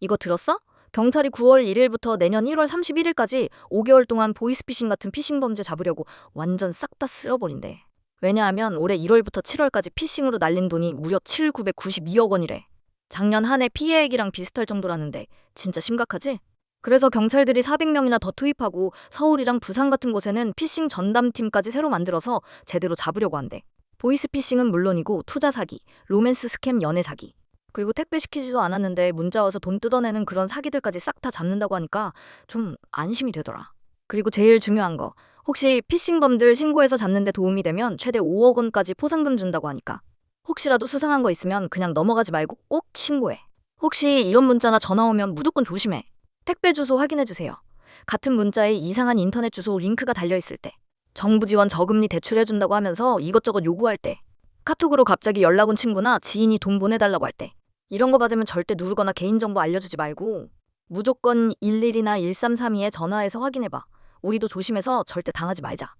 이거 들었어? 경찰이 9월 1일부터 내년 1월 31일까지 5개월 동안 보이스피싱 같은 피싱 범죄 잡으려고 완전 싹 다 쓸어버린대. 왜냐하면 올해 1월부터 7월까지 피싱으로 날린 돈이 무려 7,992억 원이래. 작년 한 해 피해액이랑 비슷할 정도라는데 진짜 심각하지? 그래서 경찰들이 400명이나 더 투입하고 서울이랑 부산 같은 곳에는 피싱 전담팀까지 새로 만들어서 제대로 잡으려고 한대. 보이스피싱은 물론이고 투자 사기, 로맨스 스캠 연애 사기, 그리고 택배 시키지도 않았는데 문자 와서 돈 뜯어내는 그런 사기들까지 싹 다 잡는다고 하니까 좀 안심이 되더라. 그리고 제일 중요한 거, 혹시 피싱범들 신고해서 잡는데 도움이 되면 최대 5억 원까지 포상금 준다고 하니까 혹시라도 수상한 거 있으면 그냥 넘어가지 말고 꼭 신고해. 혹시 이런 문자나 전화 오면 무조건 조심해. 택배 주소 확인해 주세요. 같은 문자에 이상한 인터넷 주소 링크가 달려 있을 때, 정부 지원 저금리 대출해 준다고 하면서 이것저것 요구할 때, 카톡으로 갑자기 연락 온 친구나 지인이 돈 보내달라고 할 때, 이런 거 받으면 절대 누르거나 개인정보 알려주지 말고 무조건 11이나 1332에 전화해서 확인해봐. 우리도 조심해서 절대 당하지 말자.